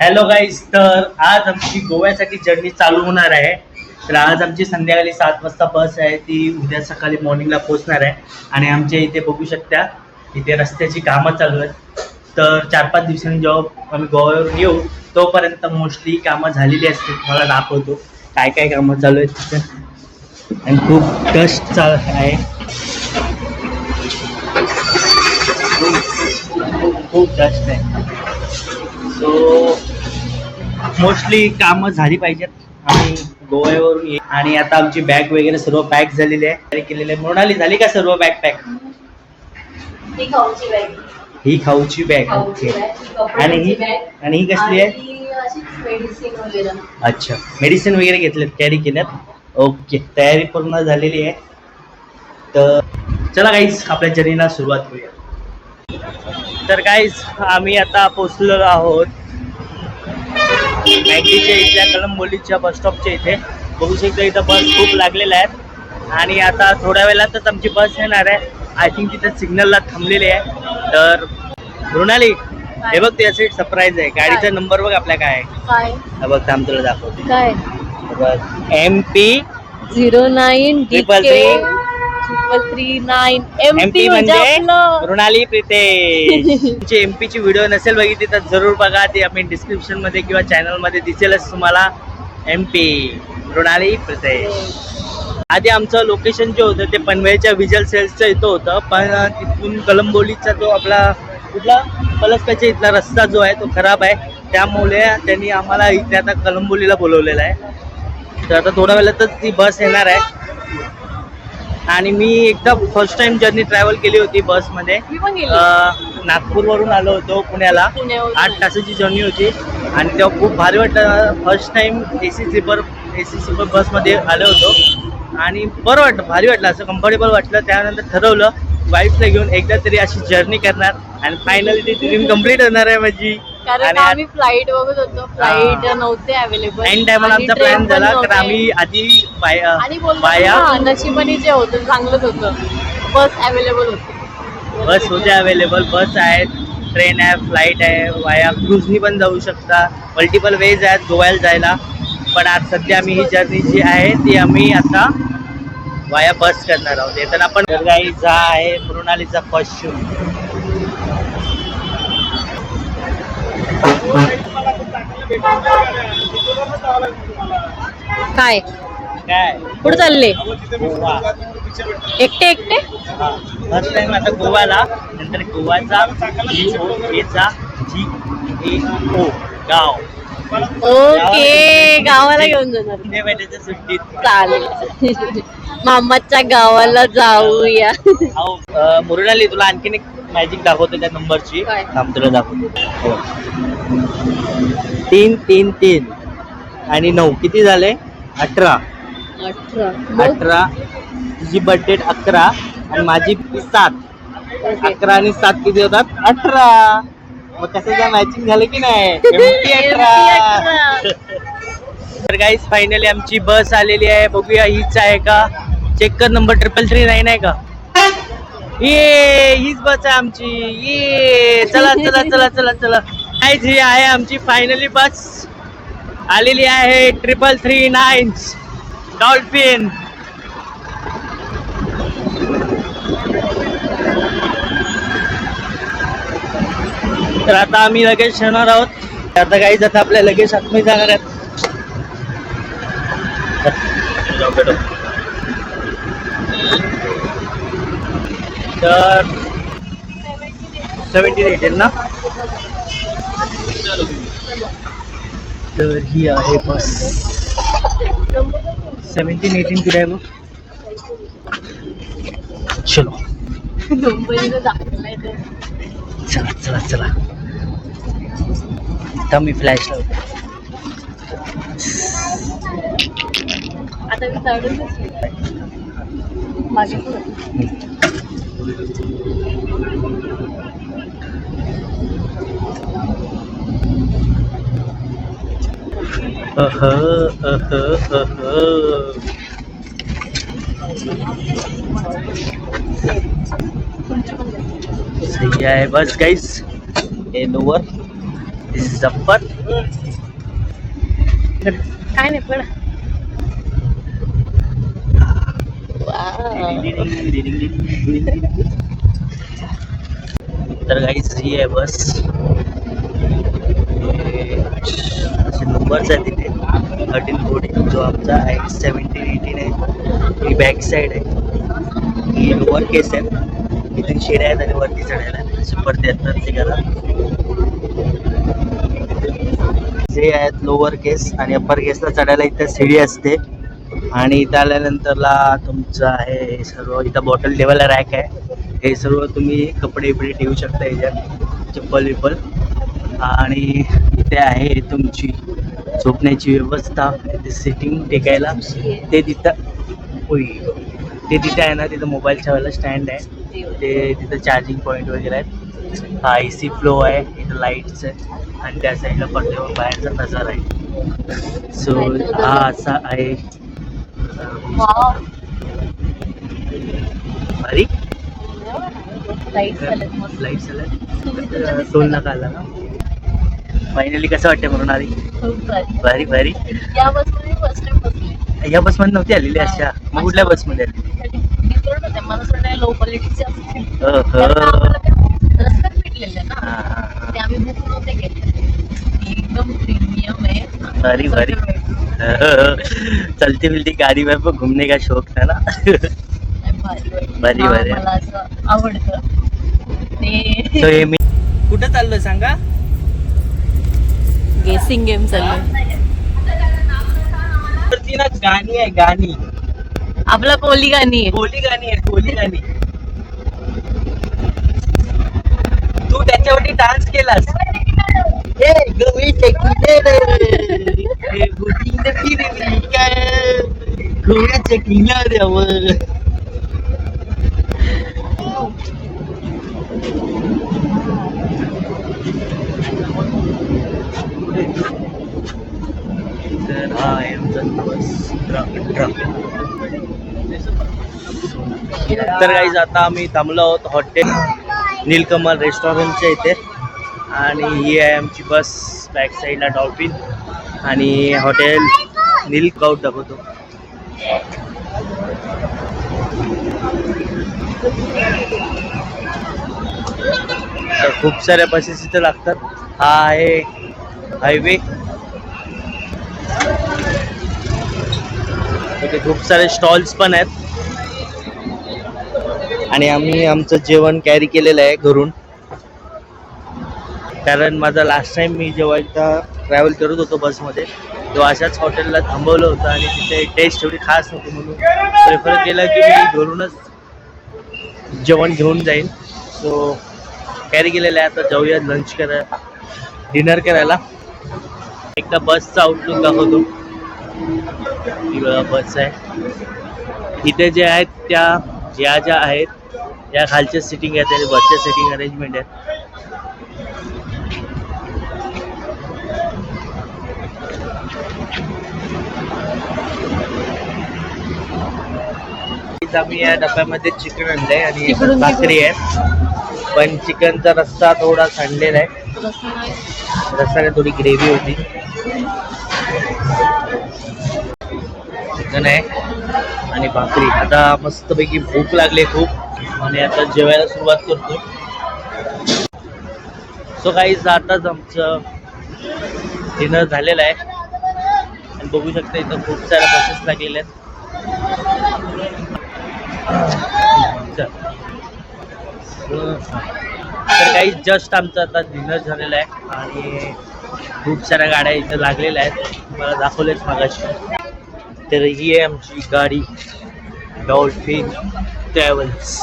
Hello guys तर आज आमची गोव्यासाठी जर्नी चालू होणार आहे. तर आज आमची संध्याकाळी सात वाजता बस आहे ती उद्या सकाळी मॉर्निंगला पोहोचणार आहे. आणि आमच्या इथे बघू शकता इथे रस्त्याची कामं चालू आहेत. तर चार पाच दिवसांनी जेव्हा आम्ही गोव्यावर येऊ तोपर्यंत मोस्टली कामं झालेली असतील तुम्हाला दाखवतो. काय काय कामं चालू आहेत तिथे. आणि खूप डस्ट चाल आहे. खूप डस्ट आहे. सो मोस्टली कामं झाली पाहिजेत. आम्ही गोव्यावरून ये आणि आता आमची बॅग वगैरे सर्व पॅक झालेली आहे. तयारी केलेली आहे. मृणाली झाली का सर्व बॅग पॅक ही खाऊची बॅग ही खाऊची बॅग ओके आणि ही आणि ही कसली आहे? अच्छा. मेडिसिन वगैरे घेतलेत कॅरी केल्यात. ओके तयारी पूर्ण झालेली आहे. तर चला गाईज आपल्या जर्नीला सुरुवात करूया. तर गाईज आम्ही आता पोचलेलो आहोत मॅगडीच्या इथल्या कलंबोलीच्या बस स्टॉपच्या इथे. बघू शकता इथं बस खूप लागलेल्या आहेत आणि आता थोड्या वेळातच आमची बस येणार आहे. आय थिंक तिथे सिग्नलला थांबलेली आहे. तर मृणाली हे बघ त्यासाठी सरप्राईज आहे. गाडीचा नंबर बघ आपल्या काय आहे. हा बघ थांब तुला दाखवते. काय? M P zero nine Triple three. Triple three nine M P म्हणजे मृणाली प्रितेश तुमची एम ची व्हिडिओ नसेल बघितली तर जरूर बघा. ती आम्ही डिस्क्रिप्शनमध्ये किंवा चॅनलमध्ये दिसेलच तुम्हाला. एम पी मृणाली प्रितेश आधी आमचं लोकेशन जे होतं ते पनवेलच्या विजल सेल्सच्या इथं होतं. पण तिथून कलंबोलीचा जो आपला कुठला? पलसप्याच्या इथला रस्ता जो आहे तो खराब आहे. त्यामुळे त्यांनी आम्हाला इथे आता कलंबोलीला बोलवलेलं आहे. तर आता थोड्या वेळातच ती बस येणार आहे. आणि मी एकदा फर्स्ट टाइम जर्नी ट्रॅव्हल केली होती बसमध्ये नागपूरवरून आलो होतो पुण्याला. आठ तासाची जर्नी होती. आणि तेव्हा खूप भारी वाटलं. First time A C sleeper A C sleeper बसमध्ये आलो होतो. आणि बरं वाटलं भारी वाटलं. असं कम्फर्टेबल वाटलं. त्यानंतर ठरवलं वाईफला घेऊन एकदा तरी अशी जर्नी करणार. आणि फायनली ती ड्रीम कंप्लीट होणार आहे माझी. कारण आणि आम्ही फ्लाईट बघत होतो. फ्लाईट नव्हते अवेलेबल टायमाला आमचा प्लॅन झाला कारण आम्ही आधी बाय आणि बोलतो बाया ना, नशिबाने जे होतं चांगलंच होतं. बस अवेलेबल होती. बस होते अवेलेबल बस आहेत ट्रेन आहे फ्लाईट आहे वाया क्रूजनी पण जाऊ शकता. मल्टिपल वेज आहेत गोव्याला जायला. पण आज सध्या आम्ही ही जर्नी जी आहे ती आम्ही आता वाया बस करणार आहोत. येताना आपण गाई जा आहे मृणालीचा फर्स्ट शूट काय? काय? कुठे चालले? एकटे एकटे? फर्स्ट टाइम आता गोव्याला नंतर गोवाचा जी ओ एचा जी ए ओ गाव. ओके गावाला घेऊन जाणार. महिन्याच्या सुट्टीत? चालेल. मामाच्या गावाला जाऊया. मृणाली तुला आणखीन एक मॅजिक दाखवतो त्या नंबरची काय? थांब तुला दाखवतो. हो. तीन तीन तीन. आणि नऊ. किती झाले? अठरा. अठरा. अठरा. तुझी बर्थडे अकरा. आणि माझी सात. ओके. अकरा आणि सात किती होतात? अठरा. मग कसं मॅचिंग झालं की नाही? अठरा तर गाईज फायनली आमची बस आलेली आहे. बघूया हीच आहे का? चेक कर नंबर ट्रिपल थ्री नाईन आहे का? ये हीच बस आहे आमची. ये चला चला चला चला चला. काहीच ही आहे आमची फायनली बस. आलेली आहे ट्रिपल थ्री नाईन डॉल्फिन तर आता आम्ही लगेच येणार आहोत. आता काही आता आपल्या लगेच आतमध्ये जाणार आहेत. तर सेवन्टीन एटीन ना? तर ही आहे बस. सेवन्टीन एटीन कुठे आहे मग? चलो. चला चला चला. आता मी फ्लॅश लावतो. आता मी. मागे Uh-huh, uh-huh, uh-huh. So yeah, I was guys And over. This is Zaffar. Time it, तर काहीच ही आहे बस. असे नंबर्स आहेत तिथे. थर्टीन फोर्टीन जो आमचा आहे सेवन्टीन एटीन आहे. ही बॅक साईड आहे. ही लोअर केस आहे. इथे शेड आहेत आणि वरती चढायला आहे. शंभर तेहत्तरची करा जे आहेत लोअर केस आणि अप्पर केसला चढायला इथं शिडी असते. आणि इथं आल्यानंतरला तुमचं आहे हे सर्व इथं बॉटल ठेवायला रॅक आहे. हे सर्व तुम्ही कपडे बिपडे ठेवू शकता याच्यात चप्पल विप्पल आणि इथे आहे तुमची झोपण्याची व्यवस्था तिथे सिटिंग टेकायला. ते तिथं होई ते तिथे आहे ना तिथं मोबाईल ठेवायला स्टँड आहे. ते तिथं चार्जिंग पॉईंट वगैरे आहेत. हा ए सी फ्लो आहे इथं लाईट्स आहे. आणि त्या साईडला पडल्यावर बाहेरचा नजारा आहे. सो हा असा आहे. भारी? लाइट टोल नका आला ना. फायनली कसं वाटतं म्हणून आधी? भारी. भारी या बसमध्ये फर्स्ट टाइम बसले. या बसमध्ये नव्हती आलेली अशा. मग कुठल्या बसमध्ये आली? मला लो क्वालिटीचे रस्त्यात भेटलेले हा, ना. ते आम्ही बुक नव्हते केले. एकदम प्रीमियम आहे. भारी भारी. चलती मिलती गाड़ी में घूमने का शौक था ना? भारी, भारी. आवडतं. हे कुठं चाललोय सांगा? गेसिंग गेम चालू वरती ना गाणी आहे गाणी. आपला कोहली गाणी आहे. कोहली गाणी आहे कोहली गाणी. तू त्याच्यावरती डान्स केलास. गोव्याच्या किनाऱ्यावर तर हा आहे आमचा दिवस ट्रक ट्रक तर काही आता आम्ही थांबलो आहोत हॉटेल नीलकमल रेस्टॉरंटच्या इथे. आणि ही आहे आमची बस बॅक साईडला डॉल्फिन आणि हॉटेल नील गाऊट दाखवतो. तर खूप साऱ्या बसेस इथे लागतात. हा आहे हायवे इथे खूप सारे स्टॉल्स पण आहेत. आणि आम्ही आमचं जेवण कॅरी केलेलं आहे घरून. कारण माझा लास्ट टाइम मी जेव्हा एकदा ट्रॅव्हल करत होतो बसमध्ये तेव्हा अशाच हॉटेलला थांबवलं होतं आणि तिथे टेस्ट एवढी खास नव्हती म्हणून प्रेफर केलं की मी घरूनच जेवण घेऊन जाईन. सो कॅरी केलेलं आहे. आता जाऊया लंच करा डिनर करायला. एकदा बसचा आउटलुक दाखवतो. बस आहे. इथे जे आहेत त्या ज्या ज्या आहेत त्या खालच्या सिटिंग आहेत आणि बसच्या सिटिंग अरेंजमेंट आहेत. आम्ही या डब्यामध्ये चिकन आणलंय आणि भाकरी आहे. पण चिकनचा रस्सा थोडा सांडलेला आहे. रस्साला थोडी ग्रेव्ही होती. चिकन आहे आणि भाकरी. आता मस्तपैकी भूक लागली खूप. आणि आता जेवायला सुरुवात करतो. सो काही आताच आमचं डिनर झालेलं आहे. बघू शकता इथं खूप साऱ्या बसेस लागलेल्या आहेत. तर काही जस्ट आमचं आता डिनर झालेलं आहे आणि खूप साऱ्या गाड्या इथं लागलेल्या आहेत. मला दाखवलेच मागाशी. तर ही आहे आमची गाडी डॉल्फिन ट्रॅव्हल्स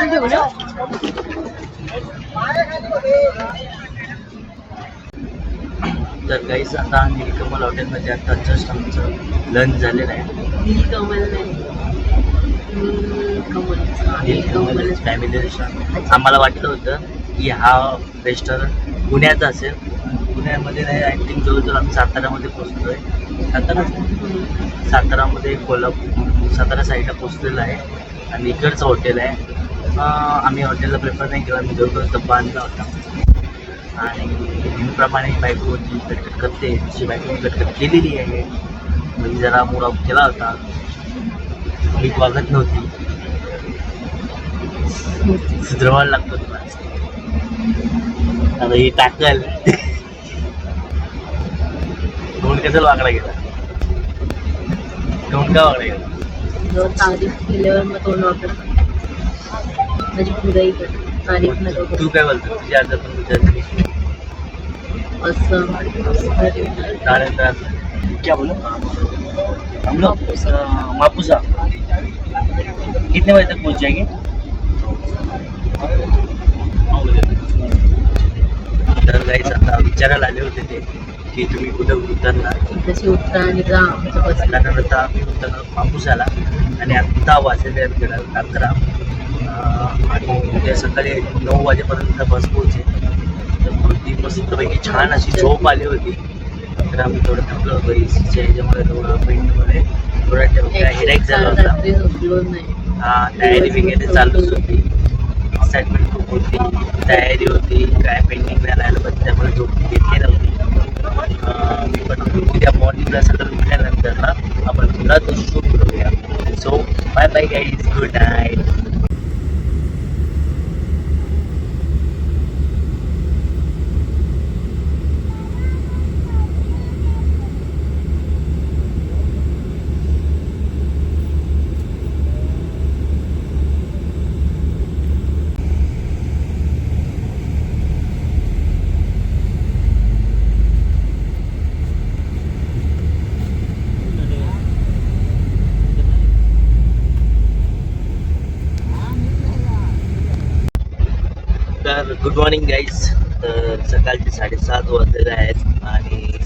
ठेवू ना तर काहीच आता नीलकमल हॉटेलमध्ये आता जस्ट आमचं लंच झालेलं आहे. नीलकमल नाही नीलकमल नीलकमल फॅमिली रेस्टॉरंट आम्हाला वाटलं होतं की हा रेस्टॉरंट पुण्याचा असेल. पुण्यामध्ये नाही आय थिंक जवळजवळ आम्ही साताऱ्यामध्ये पोचलो आहे सातारा सातारामध्ये कोल्हापूर सातारा साईडला पोचलेलं आहे. आणि इकडचं हॉटेल आहे. आम्ही हॉटेलला प्रेफर नाही केला. मी जवळपास डब्बा आणला होता. आणि नेहमीप्रमाणे बायको जी कटकट करते तशी बायको कटकट केलेली आहे मी जरा मूड ऑफ केला होता. मी वागत नव्हती. सुधरवायला लागतो तुला आता हे टाकल. दोन कसं वागला गेला. दोन का वागला गेला. दोन तारीफ केल्यावर मग तोंड वाकडं. म्हणजे पुराई तू काय बोलतो? तुझ्या आता पण त्यानंतर क्या बोलो? हम लोग मापुसा. कितने बजे तक पहुंच जाएंगे. तर गाईच आता विचारायला आले होते ते की तुम्ही कुठं उतरणार? आणि जा आमच्या बस त्यानंतर आता आम्ही उतरलो मापुसाला. आणि आत्ता वाजले अकरा आणि उद्या सकाळी नऊ वाजेपर्यंत बस पोहोचेल. तर ती मस्तपैकी छान अशी झोप आली होती. तर आम्ही थोडं थकलो होतो. ए सीच्या ह्याच्यामुळे थोडं पेंटमुळे थोडा हेडेक झाला होता. हा तयारी वगैरे चालूच होती. एक्साइटमेंट खूप होती. तयारी होती. काय पेंटिंग नाही राहिलं पण त्यामुळे झोप घेतली नव्हती. मी पण उद्या मॉर्निंगला सगळं उठल्यानंतर ना आपण पुन्हा तो शूट करूया. So bye bye guys good night तर गुड मॉर्निंग गाईज तर सकाळचे साडेसात वाजलेले आहेत आणि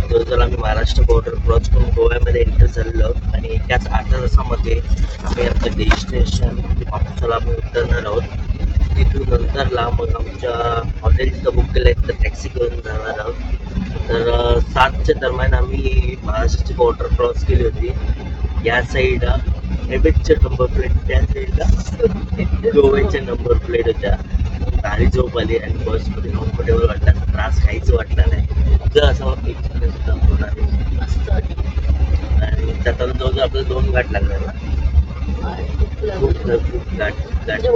जवळजवळ आम्ही महाराष्ट्र बॉर्डर क्रॉस करून गोव्यामध्ये एंटर झालेलो आहोत आणि त्याच आठ तासामध्ये आम्ही आमचं डेस्टिनेशन मापुसाला आम्ही उतरणार आहोत. तिथून नंतरला मग आमच्या हॉटेल बुक केलं आहे तर टॅक्सी करून जाणार आहोत. तर सातच्या दरम्यान आम्ही महाराष्ट्राची बॉर्डर क्रॉस केली होती. या साईडला एबेटच्या नंबर प्लेट त्या साईडला गोव्याच्या नंबर प्लेट होत्या. भारी झोप आली आणि बसमध्ये कम्फर्टेबल वाटला त्रास काहीच वाटला नाही. जर असं एक्सपिरियन्स होता पूर्ण आणि मस्त. आणि त्यातून जवळजवळ आपल्याला दोन घाट लागले ना खूप खूप घाट म्हणजे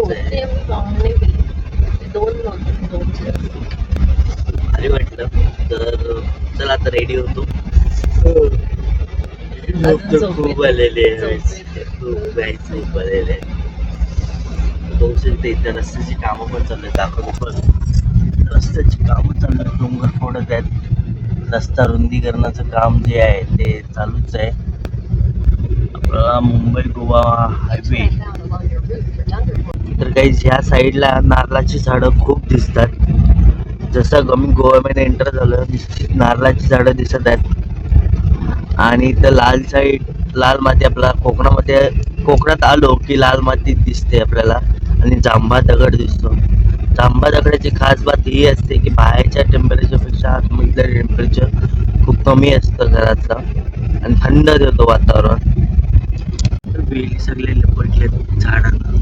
नव्हते दोनचे भारी वाटलं. तर चला आता रेडी होतो. झोप खूप. आलेले आहे. खूप झोप आलेले दोनशे ते इथं रस्त्याची कामं पण चालू आहेत. दाखवतो पण रस्त्याची कामं चालू आहेत. डोंगर फोडत आहेत. रस्ता रुंदीकरणाचं काम जे आहे ते चालूच आहे. आपला मुंबई गोवा हायवे. तर काही ह्या साईडला नारळाची झाडं खूप दिसतात. जसं कमी गोव्यामध्ये एंटर झालं नारळाची झाडं दिसत आहेत. आणि इथं लाल साईड लाल माती आपला कोकणामध्ये कोकणात आलो की लाल माती दिसते आपल्याला. आणि जांभा दगड दिसतो. जांभा दगडाची खास बात ही असते की बाहेरच्या टेम्परेचरपेक्षा आतमधलं टेम्परेचर खूप कमी असतं घरातलं आणि थंड देतो वातावरण. तर वेली सगळे लपटले झाडांना.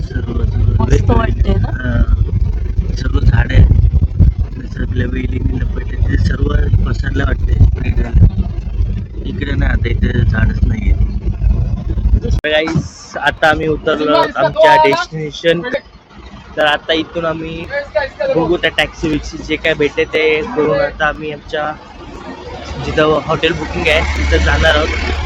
सर्व वाटते मस्त वाटतंय ना? हा. सर्व झाडे सगळ्या वेलीने लपटले ते सर्व पसरलं वाटते spread झालं. इकडे नाही आता इथे झाडच नाही आता आम्ही उतरलो आहोत आमच्या डेस्टिनेशन तर आता इथून आम्ही बघू त्या टॅक्सी विक्सी जे काय भेटते ते करून आता आम्ही आमच्या जिथं हॉटेल बुकिंग आहे तिथं जाणार आहोत.